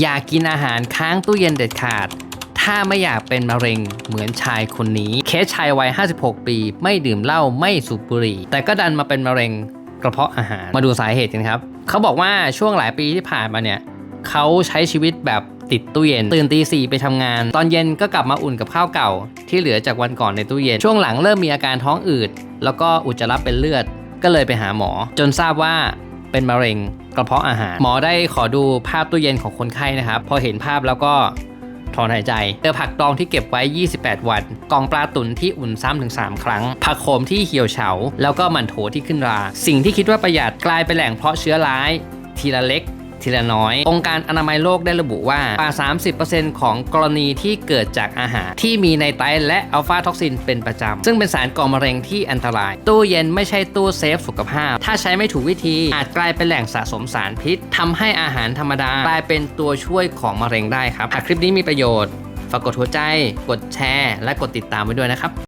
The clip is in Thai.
อย่ากินอาหารค้างตู้เย็นเด็ดขาด ถ้าไม่อยากเป็นมะเร็งเหมือนชายคนนี้ เคสชายวัย 56 ปี ไม่ดื่มเหล้าไม่สูบบุหรี่ แต่ก็ดันมาเป็นมะเร็งกระเพาะอาหาร มาดูสาเหตุกันครับ เขาบอกว่าช่วงหลายปีที่ผ่านมาเนี่ย เขาใช้ชีวิตแบบติดตู้เย็น ตื่นตีสี่ไปทำงาน ตอนเย็นก็กลับมาอุ่นกับข้าวเก่า ที่เหลือจากวันก่อนในตู้เย็น ช่วงหลังเริ่มมีอาการท้องอืด แล้วก็อุจจาระเป็นเลือด ก็เลยไปหาหมอ จนทราบว่า เป็นมะเร็งกระเพาะอาหาร หมอได้ขอดูภาพตู้เย็นของคนไข้นะครับ พอเห็นภาพแล้วก็ถอนหายใจเจอผักดองที่เก็บไว้ 28 วัน กองปลาตุ๋นที่อุ่นซ้ำถึง 3 ครั้ง ผักโขมที่เหี่ยวเฉา แล้วก็หมันโถที่ขึ้นรา สิ่งที่คิดว่าประหยัดกลายเป็นแหล่งเพาะเชื้อร้าย ทีละเล็ก ทีละน้อย องค์การอนามัยโลกได้ระบุว่าป่า 30%ของกรณีที่เกิดจากอาหาร ที่มีไนไตและอัลฟาท็อกซินเป็นประจำ ซึ่งเป็นสารก่อมะเร็งที่อันตราย ตู้เย็นไม่ใช่ตู้เซฟสุขภาพ ถ้าใช้ไม่ถูกวิธีอาจกลายเป็นแหล่งสะสมสารพิษทำให้อาหารธรรมดากลายเป็นตัวช่วยของมะเร็งได้ครับหากคลิปนี้มีประโยชน์ฝากกดหัวใจ กดแชร์ และกดติดตามไว้ด้วยนะครับ